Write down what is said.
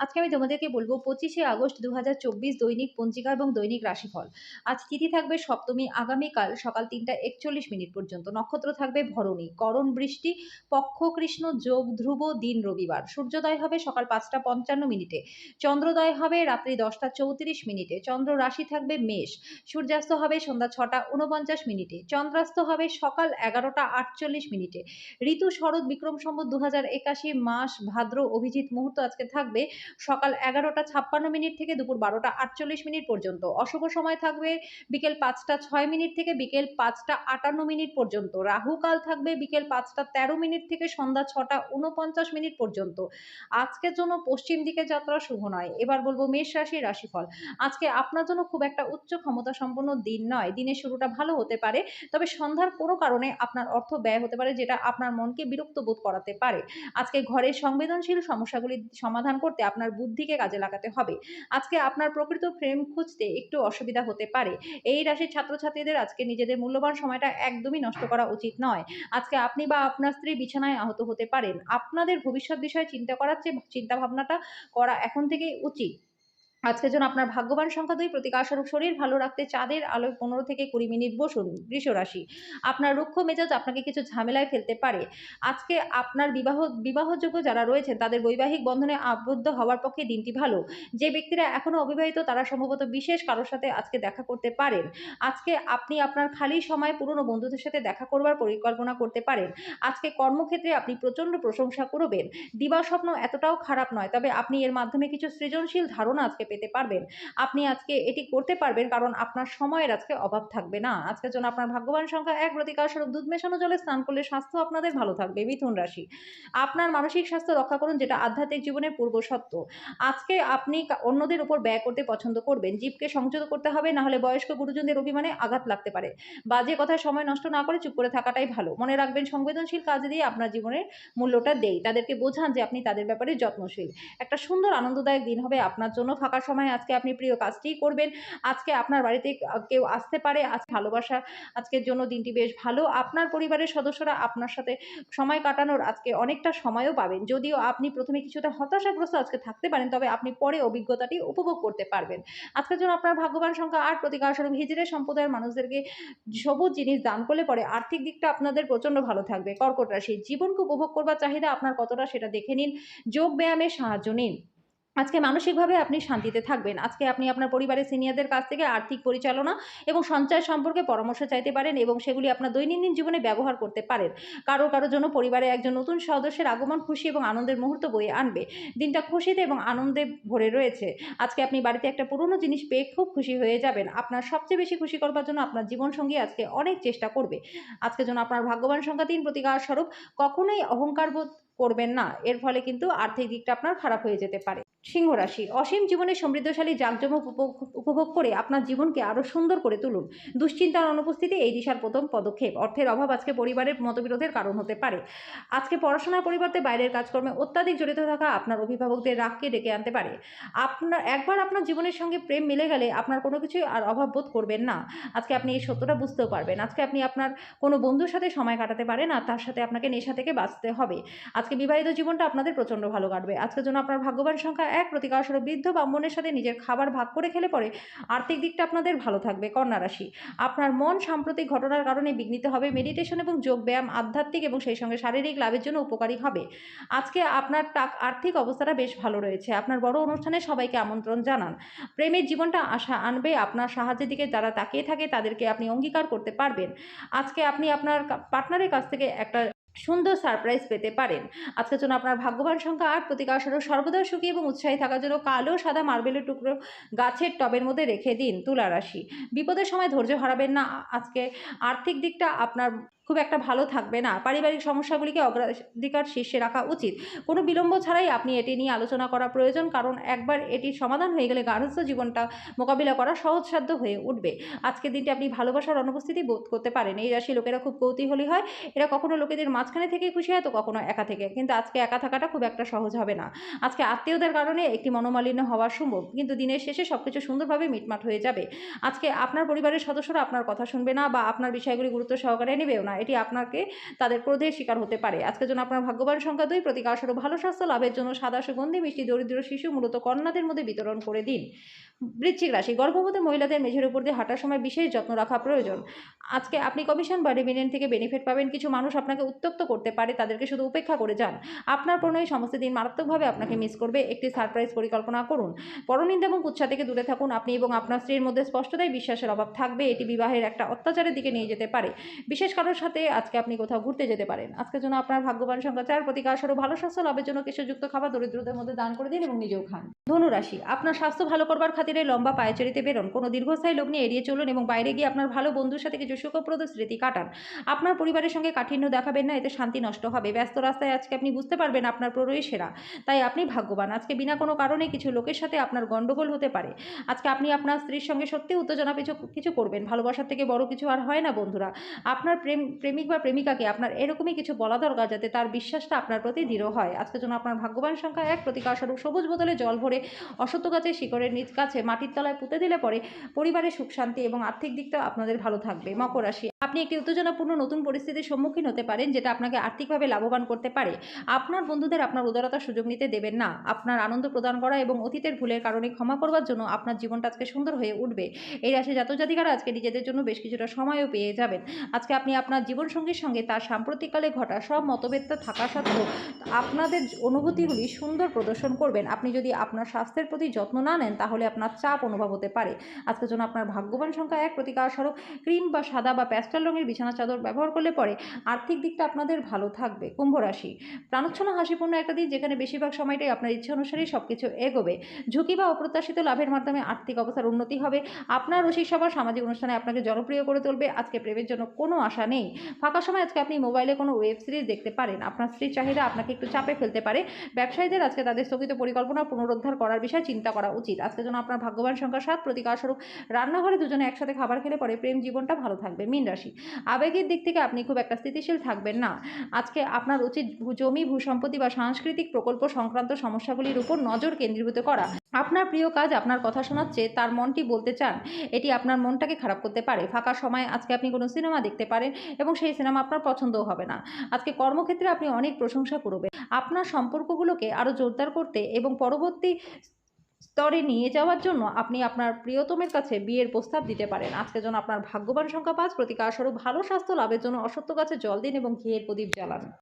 আজকে আমি তোমাদেরকে বলব পঁচিশে আগস্ট দু হাজার চব্বিশ দৈনিক পঞ্জিকা এবং দৈনিক রাশিফল। আজ তিথি থাকবে সপ্তমী, আগামীকাল সকাল তিনটা একচল্লিশ মিনিট পর্যন্ত। নক্ষত্র থাকবে ভরণী, করণ বৃষ্টি পক্ষ কৃষ্ণ যোগ, ধ্রুব, দিন, রবিবার। সূর্যোদয় হবে সকাল পাঁচটা পঞ্চান্ন মিনিটে। চন্দ্রোদয় হবে রাত্রি দশটা চৌত্রিশ মিনিটে। চন্দ্র রাশি থাকবে মেষ। সূর্যাস্ত হবে সন্ধ্যা ছটা উনপঞ্চাশ মিনিটে। চন্দ্রাস্ত হবে সকাল এগারোটা আটচল্লিশ মিনিটে। ঋতু শরৎ বিক্রম সম্বত দু হাজার একাশি মাস ভাদ্র অভিজিৎ মুহূর্ত আজকে থাকবে সকাল এগারোটা ছাপ্পান্ন মিনিট থেকে দুপুর বারোটা আটচল্লিশ মিনিট পর্যন্ত। অশুভ সময় থাকবে বিকেল পাঁচটা ছয় মিনিট থেকে বিকেল পাঁচটা আটান্ন মিনিট পর্যন্ত। রাহুকাল থাকবে বিকেল পাঁচটা তেরো মিনিট থেকে সন্ধ্যা ছটা উনপঞ্চাশ মিনিট পর্যন্ত। আজকের জন্য পশ্চিম দিকে যাত্রা শুভ নয়। এবার বলব মেষ রাশির রাশিফল। আজকে আপনার জন্য খুব একটা উচ্চ ক্ষমতা সম্পন্ন দিন নয়। দিনের শুরুটা ভালো হতে পারে, তবে সন্ধ্যার কোনো কারণে আপনার অর্থ ব্যয় হতে পারে যেটা আপনার মনকে বিরক্ত বোধ করাতে পারে। আজকে ঘরের সংবেদনশীল সমস্যাগুলি সমাধান করতে আপনার বুদ্ধিকে কাজে লাগাতে হবে। আজকে আপনার প্রকৃত প্রেম খুঁজতে একটু অসুবিধা হতে পারে। এই রাশির ছাত্রছাত্রীদের আজকে নিজেদের মূল্যবান সময়টা একদমই নষ্ট করা উচিত নয়। আজকে আপনি বা আপনার স্ত্রী বিছানায় আহত হতে পারেন। আপনাদের ভবিষ্যৎ বিষয়ে চিন্তা করার চেয়ে চিন্তা ভাবনাটা করা এখন থেকেই উচিত। আজকের জন্য আপনার ভাগ্যবান সংখ্যা দুই প্রতিকারস্বরূপ শরীর, ভালো রাখতে চাঁদের আলোয় পনেরো থেকে কুড়ি মিনিট বসুন বৃষ রাশি আপনার রুক্ষ মেজাজ আপনাকে কিছু ঝামেলায় ফেলতে পারে। আজকে আপনার বিবাহ, বিবাহযোগ্য যারা রয়েছেন, তাদের বৈবাহিক বন্ধনে আবদ্ধ হওয়ার পক্ষে দিনটি ভালো। যে ব্যক্তিরা এখনও অবিবাহিত, তারা সম্ভবত বিশেষ কারোর সাথে আজকে দেখা করতে পারেন। আজকে আপনি আপনার খালি সময় পুরনো বন্ধুদের সাথে দেখা করবার পরিকল্পনা করতে পারেন। আজকে কর্মক্ষেত্রে আপনি প্রচণ্ড প্রশংসা করবেন। দিবা স্বপ্ন এতটাও খারাপ নয়, তবে আপনি এর মাধ্যমে কিছু সৃজনশীল ধারণা আজকে পেতে পারবেন। আপনি আজকে এটি করতে পারবেন কারণ আপনার সময়ের আজকে অভাব থাকবে না। আজকের জন্য আপনার ভাগ্যবান সংখ্যা এক প্রতিকার স্বরূপ দুধ মেশানো জলে স্নান করলে স্বাস্থ্য আপনাদের ভালো থাকবে, মিথুন রাশি। আপনার মানসিক স্বাস্থ্য রক্ষা করুন যেটা আধ্যাত্মিক জীবনের পূর্ব সত্য। আজকে আপনি অন্যদের উপর ব্যয় করতে পছন্দ করবেন। জীবকে সংযত করতে হবে না হলে বয়স্ক গুরুজনদের অভিমানে আঘাত লাগতে পারে। বাজে কথায় সময় নষ্ট না করে চুপ করে থাকাটাই ভালো। মনে রাখবেন, সংবেদনশীল কাজ দিয়ে আপনার জীবনের মূল্যটা দেই। তাদেরকে বোঝান যে আপনি তাদের ব্যাপারে যত্নশীল। একটা সুন্দর, আনন্দদায়ক দিন হবে আপনার জন্য। ফাঁকা সময় আজকে আপনি প্রিয় কাজটিই করবেন। আজকে আপনার বাড়িতে কেউ আসতে পারে আজ ভালোবাসা, আজকের জন্য দিনটি বেশ ভালো। আপনার পরিবারের সদস্যরা আপনার সাথে সময় কাটানোর আজকে অনেকটা সময়ও পাবেন। যদিও আপনি প্রথমে কিছুটা হতাশাগ্রস্ত আজকে থাকতে পারেন, তবে আপনি পরে অভিজ্ঞতাটি উপভোগ করতে পারবেন। আজকের জন্য আপনার ভাগ্যবান সংখ্যা আট, প্রতিকার স্বরূপ হিজড়ের সম্প্রদায়ের মানুষদেরকে সবুজ জিনিস দান করলে পরে আর্থিক দিকটা আপনাদের প্রচণ্ড ভালো থাকবে। কর্কট রাশি জীবনকে উপভোগ করবার চাহিদা আপনার কতটা সেটা দেখে নিন। যোগ ব্যায়ামের সাহায্য নিন। আজকে মানসিকভাবে আপনি শান্তিতে থাকবেন। আজকে আপনি আপনার পরিবারের সিনিয়রদের কাছ থেকে আর্থিক পরিচালনা এবং সঞ্চয় সম্পর্কে পরামর্শ চাইতে পারেন এবং সেগুলি আপনার দৈনন্দিন জীবনে ব্যবহার করতে পারেন। কারও কারও জন্য পরিবারে একজন নতুন সদস্যের আগমন খুশি এবং আনন্দের মুহূর্ত বয়ে আনবে। দিনটা খুশিতে এবং আনন্দে ভরে রয়েছে। আজকে আপনি বাড়িতে একটা পুরনো জিনিস পেয়ে খুব খুশি হয়ে যাবেন। আপনার সবচেয়ে বেশি খুশি করবার জন্য আপনার জীবনসঙ্গী আজকে অনেক চেষ্টা করবে। আজকে জন্য আপনার ভাগ্যবান সংখ্যা তিন প্রতিকার স্বরূপ কখনোই অহংকার বোধ করবেন না। এর ফলে কিন্তু আর্থিক দিকটা আপনার খারাপ হয়ে যেতে পারে। সিংহ রাশি। অসীম জীবনে সমৃদ্ধশালী জাঁকজমক উপ- উপভোগ করে আপনার জীবনকে আরও সুন্দর করে তুলুন। দুশ্চিন্তার অনুপস্থিতি এই দিশার প্রথম পদক্ষেপ। অর্থের অভাব আজকে পরিবারের মতবিরোধের কারণ হতে পারে। আজকে পড়াশোনার পরিবর্তে বাইরের কাজকর্মে অত্যাধিক জড়িত থাকা আপনার অভিভাবকদের রাগকে ডেকে আনতে পারে। আপনার, একবার আপনার জীবনের সঙ্গে প্রেম মিলে গেলে আপনার কোনো কিছুই আর অভাব বোধ করবেন না। আজকে আপনি এই সত্যটা বুঝতেও পারবেন। আজকে আপনি আপনার কোনো বন্ধুর সাথে সময় কাটাতে পারেন আর তার সাথে আপনাকে নেশা থেকে বাঁচতে হবে। আজকে বিবাহিত জীবনটা আপনাদের প্রচণ্ড ভালো কাটবে। আজকের জন্য আপনার ভাগ্যবান সংখ্যা এক প্রতিকার স্বরূপ বৃদ্ধ ব্রাহ্মণের সাথে নিজের খাবার ভাগ করে খেলে পরে আর্থিক দিকটা আপনাদের ভালো থাকবে, কন্যা রাশি। আপনার মন সাম্প্রতিক ঘটনার কারণে বিঘ্নিত হবে মেডিটেশন এবং যোগ ব্যায়াম আধ্যাত্মিক এবং সেই সঙ্গে শারীরিক লাভের জন্য উপকারী হবে। আজকে আপনার আর্থিক অবস্থাটা বেশ ভালো রয়েছে। আপনার বড় অনুষ্ঠানে সবাইকে আমন্ত্রণ জানান। প্রেমের জীবনটা আশা আনবে, আপনার সাহায্যের দিকে যারা তাকিয়ে থাকে তাদেরকে আপনি অঙ্গীকার করতে পারবেন। আজকে আপনি আপনার পার্টনারের কাছ থেকে একটা সুন্দর সারপ্রাইজ পেতে পারেন। আজকের জন্য আপনার ভাগ্যবান সংখ্যা আট প্রতিকার স্বরূপ সর্বদা সুখী এবং উৎসাহী থাকার জন্য কালো, সাদা, মার্বেলের টুকরো গাছের টবের মধ্যে রেখে দিন তুলা রাশি। বিপদের সময় ধৈর্য হারাবেন না। আজকে আর্থিক দিকটা আপনার খুব একটা ভালো থাকবে না। পারিবারিক সমস্যাগুলিকে অগ্রাধিকার শীর্ষে রাখা উচিত। কোনো বিলম্ব ছাড়াই আপনি এটি নিয়ে আলোচনা করা প্রয়োজন, কারণ একবার এটির সমাধান হয়ে গেলে গার্হস্থ্য জীবনটা মোকাবিলা করা সহজসাধ্য হয়ে উঠবে। আজকের দিনটি আপনি ভালোবাসার অনুপস্থিতি বোধ করতে পারেন। এই রাশি লোকেরা খুব কৌতূহলী হয়। এরা কখনো লোকেদের মাঝখানে থেকে খুশি হয়, তো কখনো একা থেকে। কিন্তু আজকে একা থাকাটা খুব একটা সহজ হবে না। আজকে আত্মীয়দের কারণে একটি মনোমালিন্য হওয়া সম্ভব, কিন্তু দিনের শেষে সব কিছু সুন্দরভাবে মিটমাট হয়ে যাবে। আজকে আপনার পরিবারের সদস্যরা আপনার কথা শুনবে না বা আপনার বিষয়গুলি গুরুত্ব সহকারে নেবেও না। এটি আপনাকে তাদের ক্রোধের শিকার হতে পারে। আজকের জন্য আপনার ভাগ্যবান সংখ্যা দুই। প্রতিকার ভালো, স্বাস্থ্য, লাভের জন্য সাদা, সুগন্ধি, মিষ্টি, দরিদ্র, শিশু, মূলত কন্যাদের মধ্যে বিতরণ করে দিন। বৃশ্চিক রাশি গর্ভবতী মহিলাদের মেঝের উপর দিয়ে হাঁটার সময় বিশেষ যত্ন রাখা প্রয়োজন। আজকে আপনি কমিশন বা ডিভিডেন্ড থেকে বেনিফিট পাবেন, কিছু মানুষ আপনাকে উত্তক্ত করতে পারে, তাদেরকে শুধু উপেক্ষা করে যান। আপনার প্রণয় সমস্ত দিন মারাত্মকভাবে আপনাকে মিস করবে, একটি সারপ্রাইজ পরিকল্পনা করুন। পরনিন্দা এবং কুচ্ছা থেকে দূরে থাকুন আপনি এবং আপনার স্ত্রীর মধ্যে স্পষ্টতাই বিশ্বাসের অভাব থাকবে, এটি বিবাহের একটা অত্যাচারের দিকে নিয়ে যেতে পারে। বিশেষ কারোর সাথে আজকে আপনি কোথাও ঘুরতে যেতে পারেন। আজকের জন্য আপনার ভাগ্যবান সংখ্যা চার প্রতিকার স্বরূপ ভালো স্বাস্থ্য, লাভের জন্য কেশযুক্ত খাবার, দরিদ্রদের মধ্যে দান করে দিন এবং নিজেও খান। ধনুরাশি, আপনার স্বাস্থ্য ভালো করবার খাতিরে লম্বা পায়চারিতে বেরোন। কোনো দীর্ঘস্থায়ী লগ্নে এড়িয়ে চলুন এবং বাইরে গিয়ে আপনার ভালো বন্ধুর সাথে কিছু সুখপ্রদ স্মৃতি কাটান। আপনার পরিবারের সঙ্গে কাঠিন্য দেখাবেন না, এতে শান্তি নষ্ট হবে। ব্যস্ত রাস্তায় আজকে আপনি বুঝতে পারবেন আপনার প্ররয় সেরা। তাই আপনি ভাগ্যবান। আজকে বিনা কোনো কারণে কিছু লোকের সাথে আপনার গণ্ডগোল হতে পারে। আজকে আপনি আপনার স্ত্রীর সঙ্গে সত্যি উত্তেজনা কিছু কিছু করবেন। ভালোবাসার থেকে বড় কিছু আর হয় না, বন্ধুরা। আপনার প্রেম, প্রেমিক বা প্রেমিকাকে আপনার এরকমই কিছু বলা দরকার যাতে তার বিশ্বাসটা আপনার প্রতি দৃঢ় হয়। আজকের জন্য আপনার ভাগ্যবান সংখ্যা এক, প্রতিকার স্বরূপ সবুজ বোতলে জল ভরে অসত্য গাছের শিকড়ের নিজ কাছে মাটির তলায় পুঁতে দিলে পরে পরিবারের সুখ, শান্তি এবং আর্থিক দিকটাও আপনাদের ভালো থাকবে। মকর রাশি, আপনি একটি উত্তেজনাপূর্ণ নতুন পরিস্থিতির সম্মুখীন হতে পারেন, যেটা আপনাকে আর্থিকভাবে লাভবান করতে পারে। আপনার বন্ধুদের আপনার উদারতার সুযোগ নিতে দেবেন না। আপনার আনন্দ প্রদান করা এবং অতীতের ভুলের কারণে ক্ষমা করবার জন্য আপনার জীবনটা আজকে সুন্দর হয়ে উঠবে। এই রাশি জাতজাতিকারা আজকে নিজেদের জন্য বেশ কিছুটা সময়ও পেয়ে যাবেন। আজকে আপনি আপনার জীবনসঙ্গীর সঙ্গে তার সাম্প্রতিককালে ঘটা সব মতভেদটা থাকা সত্ত্বেও আপনাদের অনুভূতিগুলি সুন্দর প্রদর্শন করবেন। আপনি যদি আপনার স্বাস্থ্যের প্রতি যত্ন না নেন, তাহলে আপনার চাপ অনুভব হতে পারে। আজকের জন্য আপনার ভাগ্যবান সংখ্যা এক, প্রতিকার স্বরূপ ক্রিম বা সাদা বা প্যাস্টাল রঙের বিছানা চাদর ব্যবহার করলে পরে আর্থিক দিকটা আপনাদের ভালো থাকবে। কুম্ভ রাশি। প্রাণোচ্ছন্ন, হাসিপূর্ণ একটা দিন যেখানে বেশিরভাগ সময়টাই আপনার ইচ্ছা অনুসারেই সব কিছু এগোবে। ঝুঁকি বা অপ্রত্যাশিত লাভের মাধ্যমে আর্থিক অবস্থার উন্নতি হবে। আপনার রসিক সভা সামাজিক অনুষ্ঠানে আপনাকে জনপ্রিয় করে তুলবে। আজকে প্রেমের জন্য কোনো আশা নেই। ফাঁকা সময় আজকে আপনি মোবাইলে কোনো ওয়েব সিরিজ দেখতে পারেন। আপনার স্ত্রীর চাহিদা আপনাকে একটু চাপে ফেলতে পারে। ব্যবসায়ীদের আজকে তাদের স্থগিত পরিকল্পনা পুনরুদ্ধার করার বিষয়ে চিন্তা করা উচিত। আজকে আপনার ভাগ্যবান সংখ্যা সাত প্রতিকার স্বরূপ, রান্নাঘরে দুজনে একসাথে খাবার খেলে পরে প্রেম জীবনটা ভালো থাকবে। মীন রাশি, আবেগের দিক থেকে আপনি খুব একটা স্থিতিশীল থাকবেন না। আজকে আপনার উচিত জমি ভূসম্পত্তি বা সাংস্কৃতিক প্রকল্প সংক্রান্ত সমস্যাগুলির উপর নজর কেন্দ্রীভূত করা। আপনার প্রিয় কাজ আপনার কথা শোনাচ্ছে, তার মনটি বলতে চান, এটি আপনার মনটাকে খারাপ করতে পারে। ফাঁকা সময় আজকে আপনি কোনো সিনেমা দেখতে পারেন এবং সেই সিনেমা আপনার পছন্দও হবে না। আজকে কর্মক্ষেত্রে আপনি অনেক প্রশংসা করবেন। আপনার সম্পর্কগুলোকে আরও জোরদার করতে এবং পরবর্তী স্তরে নিয়ে যাওয়ার জন্য আপনি আপনার প্রিয়তমের কাছে বিয়ের প্রস্তাব দিতে পারেন। আজকে যেন আপনার ভাগ্যবান সংখ্যা পাঁচ, প্রতিকার স্বরূপ ভালো স্বাস্থ্য লাভের জন্য অসত্য গাছে জল দিন এবং ঘিয়ের প্রদীপ জ্বালান।